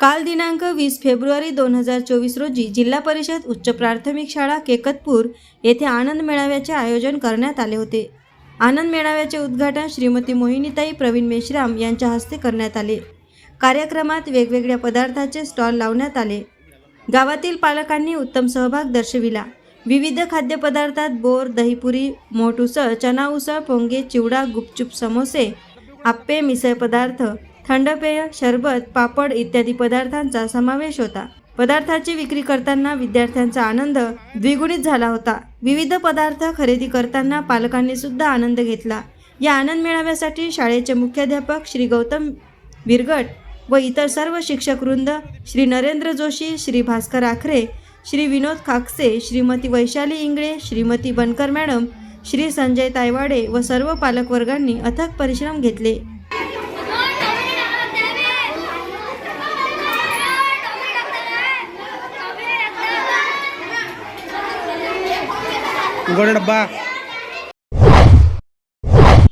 काल दिनांक वीस फेब्रुवारी दोन हजार चोवीस रोजी जिल्हा परिषद उच्च प्राथमिक शाळा केकतपूर येथे आनंद मेळाव्याचे आयोजन करण्यात आले होते. आनंद मेळाव्याचे उद्घाटन श्रीमती मोहिनीताई प्रवीण मेश्राम यांच्या हस्ते करण्यात आले. कार्यक्रमात वेगवेगळ्या पदार्थाचे स्टॉल लावण्यात आले. गावातील पालकांनी उत्तम सहभाग दर्शविला. विविध खाद्यपदार्थात बोर दहीपुरी मोठ उसळ चना उसळ पोंगे चिवडा गुपचूप समोसे आप्पे मिसळ पदार्थ थंड पेय पापड इत्यादी पदार्थांचा समावेश होता. पदार्थाची विक्री करताना विद्यार्थ्यांचा आनंद द्विगुणित झाला होता. विविध पदार्थ खरेदी करताना पालकांनी सुद्धा आनंद घेतला. या आनंद मेळाव्यासाठी शाळेचे मुख्याध्यापक श्री गौतम बिरगट व इतर सर्व शिक्षक वृंद श्री नरेंद्र जोशी श्री भास्कर आखरे श्री विनोद खाकसे श्रीमती वैशाली इंगळे श्रीमती बनकर मॅडम श्री संजय तायवाडे व सर्व पालकवर्गांनी अथक परिश्रम घेतले. ઉઘડ